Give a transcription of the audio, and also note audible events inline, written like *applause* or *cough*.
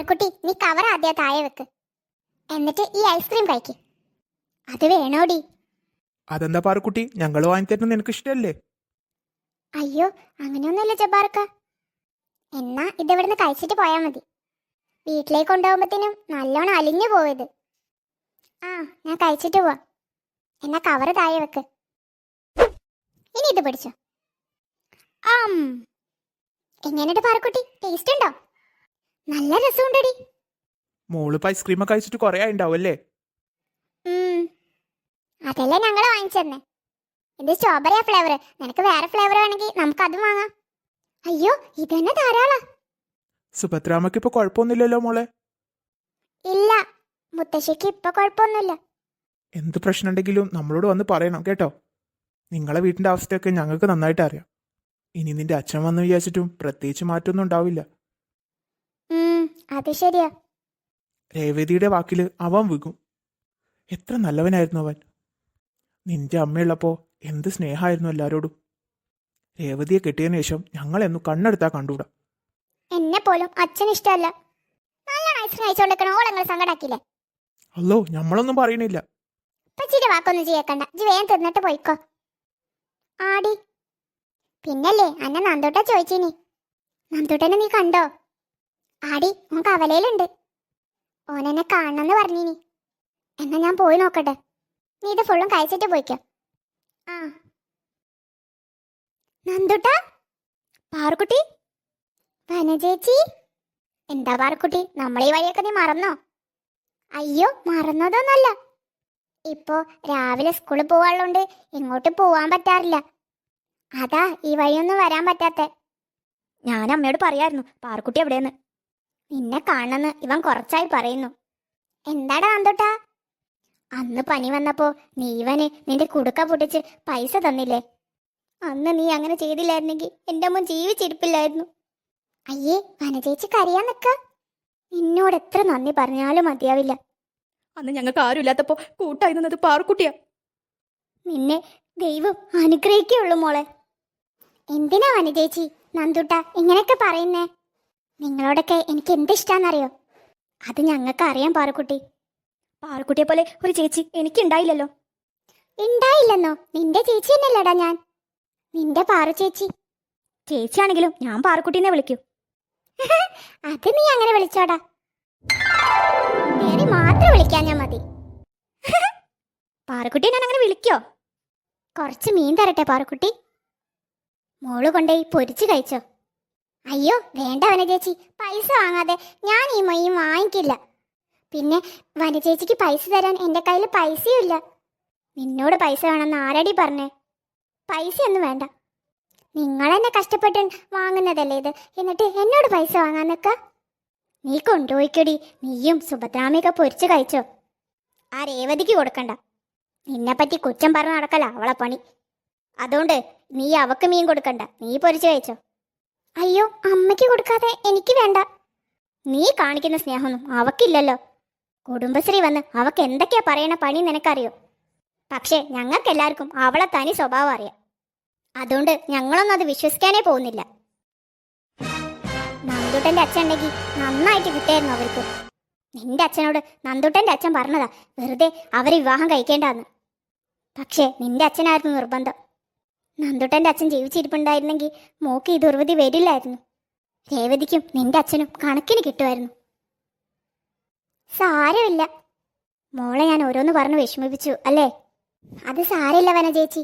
പാറക്കുട്ടി നീ കവർ ആദ്യം താഴെ വെക്ക്. എന്നിട്ട് ഈ ഐസ്ക്രീം കഴിക്ക്. അത് വേണോടി. അതെന്താ പാറക്കുട്ടി? ഞങ്ങൾ വാങ്ങിത്തരുന്നത് നിനക്ക് ഇഷ്ടല്ലേ അയ്യോ അങ്ങനെയൊന്നുമില്ല ജബ്ബാർക്ക. എന്നാ ഇതിവിടുന്ന് കഴിച്ചിട്ട് പോയാൽ മതി. വീട്ടിലേക്ക് കൊണ്ടുപോകുമ്പത്തേനും നല്ലോണം അലിഞ്ഞു പോയത് ആ ഞാൻ കഴിച്ചിട്ട് പോവാ. എന്നാ കവർ താഴെ വെക്ക്. ഇനി ഇത് പിടിച്ചോ. ആം എങ്ങനെയുണ്ട് പാറക്കുട്ടി? ടേസ്റ്റ് ഉണ്ടോ? നല്ല രസമുണ്ടടി. മോളിപ്പോ ഐസ്ക്രീം കഴിച്ചിട്ട് കൊറേ ആയിണ്ടാവും അല്ലേ. അതല്ലേ ഞങ്ങൾ വാങ്ങിച്ചെന്നേ. ഇത് സ്ട്രോബെറിയാ ഫ്ലേവർ നിനക്ക് വേറെ ഫ്ലേവർ വേണമെങ്കിൽ നമുക്ക് അതും വാങ്ങാം. അയ്യോ ഇതന്നെ ധാരാളം. സുഭദ്രാമ്മക്ക് ഇപ്പൊ കുഴപ്പമൊന്നുമില്ലല്ലോ മോളെ? ഇല്ല. മുത്തശ്ശിക്ക് ഇപ്പൊ കുഴപ്പമൊന്നുമില്ല എന്ത് പ്രശ്നമുണ്ടെങ്കിലും നമ്മളോട് വന്ന് പറയണം കേട്ടോ? നിങ്ങളെ വീട്ടിന്റെ അവസ്ഥയൊക്കെ ഞങ്ങൾക്ക് നന്നായിട്ട് അറിയാം ഇനി നിന്റെ അച്ഛൻ വന്ന് വിചാരിച്ചിട്ടും പ്രത്യേകിച്ച് മാറ്റമൊന്നും ഉണ്ടാവില്ല. അത് ശരിയാ. രേവതിയുടെ വാക്കിൽ അവൻ വീകും. എത്ര നല്ലവനായിരുന്നു അവൻ. നിന്റെ അമ്മയുള്ളപ്പോ എന്ത് സ്നേഹമായിരുന്നു എല്ലാരോടും. രേവതിയെ കിട്ടിയതിനു ശേഷം ഞങ്ങൾ എന്ന് കണ്ണെടുത്താ കണ്ടൂടാ. എന്നെ പോലും അച്ഛൻ ഇഷ്ടമല്ല നല്ല ഐസ്ക്രീം ഓളങ്ങൾ സങ്കടാക്കില്ലേ? അല്ലോ ഞമ്മളൊന്നും പറയണില്ല. വാക്കൊന്നും ചെയ്യക്കണ്ട ഇജ്ജ് വേഗം തിന്നിട്ട് പോയിക്കോ. ആടി. പിന്നല്ലേ അന്നെ നന്ദൂട്ട ചോദിച്ചിനി. നന്ദൂട്ടനെ നീ കണ്ടോ? ആടി ഓൻ കവലയിലുണ്ട് ഓനെന്നെ കാണണമെന്ന് പറഞ്ഞിനി. എന്നാ ഞാൻ പോയി നോക്കട്ടെ. നീ ഇത് ഫുള്ളും കഴിച്ചിട്ട് പോയിക്കോ. ആ. നന്ദൂട്ട? പാറുക്കുട്ടി? വനചേച്ചി എന്താ പാറുക്കുട്ടി നമ്മളീ വഴിയൊക്കെ നീ മറന്നോ? അയ്യോ മറന്നതൊന്നല്ല. ഇപ്പോ രാവിലെ സ്കൂളിൽ പോവാള്ളോണ്ട് ഇങ്ങോട്ട് പോവാൻ പറ്റാറില്ല. അതാ ഈ വഴിയൊന്നും വരാൻ പറ്റാത്തെ. ഞാൻ അമ്മയോട് പറയായിരുന്നു പാറുക്കുട്ടി എവിടെയെന്ന്. നിന്നെ കാണണമെന്ന് ഇവൻ കുറച്ചായി പറയുന്നു. എന്താടാ നന്ദോട്ടാ അന്ന് പനി വന്നപ്പോ നീ ഇവന് നിന്റെ കുടുക്ക പൊട്ടിച്ച് പൈസ തന്നില്ലേ? അന്ന് നീ അങ്ങനെ ചെയ്തില്ലായിരുന്നെങ്കിൽ എന്റെ അമ്മ ജീവിച്ചിരിപ്പില്ലായിരുന്നു. അയ്യേ വനചേച്ചി കരയാൻ നിക്ക. നിന്നോട് എത്ര നന്ദി പറഞ്ഞാലും മതിയാവില്ല. അന്ന് ഞങ്ങൾക്ക് ആരുമില്ലാത്തപ്പോ കൂട്ടായി നിന്നത് പാറുക്കുട്ടിയാ. നിന്നെ ദൈവം അനുഗ്രഹിക്കുള്ളൂ മോളെ. എന്തിനാ വനചേച്ചി നന്ദുട്ട ഇങ്ങനെയൊക്കെ പറയുന്നേ? നിങ്ങളോടൊക്കെ എനിക്ക് എന്ത് ഇഷ്ടാന്നറിയോ അത് ഞങ്ങൾക്ക് അറിയാം പാറുക്കുട്ടി. പാറുക്കുട്ടിയെ പോലെ ഒരു ചേച്ചി എനിക്ക് ഉണ്ടായില്ലല്ലോ ഉണ്ടായില്ലെന്നോ? നിന്റെ ചേച്ചി തന്നെയല്ലടാ ഞാൻ. നിന്റെ പാറു ചേച്ചി. ചേച്ചിയാണെങ്കിലും ഞാൻ പാറുക്കുട്ടീനെ വിളിക്കൂ. *laughs* അത് നീ അങ്ങനെ വിളിച്ചോടാ. മാത്രം വിളിക്കാൻ ഞാൻ മതി. *laughs* പാറുക്കുട്ടിയെ ഞാൻ അങ്ങനെ വിളിക്കോ? കുറച്ച് മീൻ തരട്ടെ പാറക്കുട്ടി. മോൾ കൊണ്ടുപോയി പൊരിച്ചു കഴിച്ചോ? അയ്യോ വേണ്ട വനചേച്ചി പൈസ വാങ്ങാതെ ഞാൻ ഈ മൊയ്യും വാങ്ങിക്കില്ല. പിന്നെ വനചേച്ചിക്ക് പൈസ തരാൻ എന്റെ കയ്യിൽ പൈസയുമില്ല. നിന്നോട് പൈസ വേണമെന്ന് ആരടി പറഞ്ഞേ? പൈസയൊന്നും വേണ്ട. നിങ്ങൾ എന്നെ കഷ്ടപ്പെട്ട് വാങ്ങുന്നതല്ലേ ഇത്? എന്നിട്ട് എന്നോട് പൈസ വാങ്ങാൻ നിക്ക നീ കൊണ്ടുപോയിക്കടി. നീയും സുഭദ്രാമയൊക്കെ പൊരിച്ചു കഴിച്ചോ. ആ രേവതിക്ക് കൊടുക്കണ്ട. നിന്നെപ്പറ്റി കുറ്റം പറഞ്ഞ് നടക്കല അവളെ പണി. അതുകൊണ്ട് നീ അവക്ക് മീൻ കൊടുക്കണ്ട. നീ പൊരിച്ചു കഴിച്ചോ. അയ്യോ അമ്മയ്ക്ക് കൊടുക്കാതെ എനിക്ക് വേണ്ട. നീ കാണിക്കുന്ന സ്നേഹമൊന്നും അവക്കില്ലല്ലോ. കുടുംബശ്രീ വന്ന് അവക്ക് എന്തൊക്കെയാ പറയണ പണി നിനക്കറിയോ? പക്ഷേ ഞങ്ങൾക്കെല്ലാവർക്കും അവളെ തനി സ്വഭാവം അറിയാം. അതുകൊണ്ട് ഞങ്ങളൊന്നും അത് വിശ്വസിക്കാനേ പോകുന്നില്ല. നന്ദുട്ടന്റെ അച്ഛൻ ഉണ്ടെങ്കിൽ നന്നായിട്ട് കിട്ടായിരുന്നു അവർക്ക്. നിന്റെ അച്ഛനോട് നന്ദുട്ടന്റെ അച്ഛൻ പറഞ്ഞതാ വെറുതെ അവരെ വിവാഹം കഴിക്കേണ്ടാന്ന്. പക്ഷേ നിന്റെ അച്ഛനായിരുന്നു നിർബന്ധം. നന്ദുട്ടന്റെ അച്ഛൻ ജീവിച്ചിരിപ്പുണ്ടായിരുന്നെങ്കിൽ മോക്ക് ഈ ദുർവതി വരില്ലായിരുന്നു. രേവതിക്കും നിന്റെ അച്ഛനും കണക്കിന് കിട്ടുമായിരുന്നു. സാരമില്ല. മോളെ ഞാൻ ഓരോന്ന് പറഞ്ഞു വിഷമിപ്പിച്ചു അല്ലേ? അത് സാരമില്ല വന ചേച്ചി